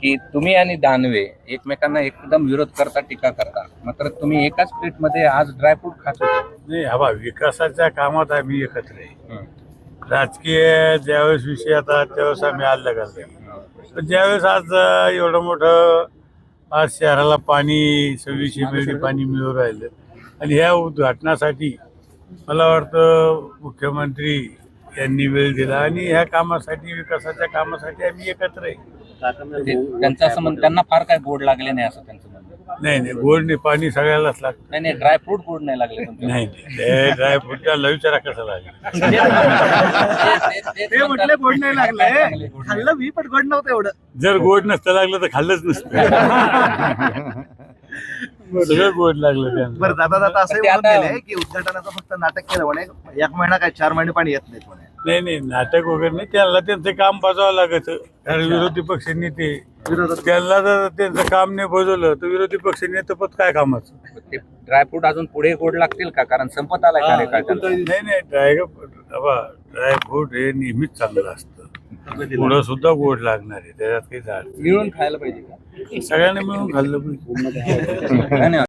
की तुम्ही आणि दानवे एकमेकांना एकदम विरोध करता टीका करता. मात्र तुम्ही एकाच प्लेटमध्ये आज ड्रायफ्रूट खात होते. नाही हवा विकासाच्या कामात आम्ही एकत्र आहे. राजकीय ज्यावेळेस विषय येतात त्यावेळेस आम्ही अलग घालतो पण ज्यावेळेस आज एवढं मोठं आज शहराला पाणी सव्वीसशे मिळी पाणी मिळू राहिलं. आणि ह्या उद्घाटनासाठी मला वाटतं मुख्यमंत्री यांनी वेळ दिला. आणि ह्या कामासाठी विकासाच्या कामासाठी आम्ही एकत्र आहे. ते- त्यांचं असं म्हण त्यांना फार काय गोड लागले नाही असं त्यांचं म्हणणं. नाही नाही गोड नाही पाणी सगळ्यालाच लागतं. नाही नाही ड्रायफ्रूट गोड नाही लागले तुमच्या नाही ते ड्रायफ्रूटच्या विचारा कसं लागेल. ते म्हटले गोड नाही लागलंय खाल्लं मी पण गोड नव्हतं एवढं. जर गोड नसतं लागलं तर खाल्लंच नसतं. सगळं गोड लागलं त्यांना. बरं दादा दादा असंही ते म्हणून आता- गेले की उद्घाटनाचं फक्त नाटक केलं म्हणे. एक महिना काय चार महिने पाणी येत नाहीत म्हणे. नाही नाही नाटक वगैरे नाही. त्यांना त्यांचं काम बजावं लागत. कारण विरोधी पक्ष नेते. विरोधात त्यांना जर त्यांचं काम नाही बजवलं तर विरोधी पक्ष नेते पद काय कामाचं? ते ड्रायफ्रूट अजून पुढे गोड लागतील का? कारण संपत आलाय कार्यकाळ त्यांचा. नाही नाही ड्राय ड्रायफ्रूट हे नेहमीच चांगलं असतं. पुढं सुद्धा गोड लागणार आहे त्याच्यात काही झाड मिळून खायला पाहिजे का? सगळ्यांनी मिळून खाल्लं पाहिजे. धन्यवाद.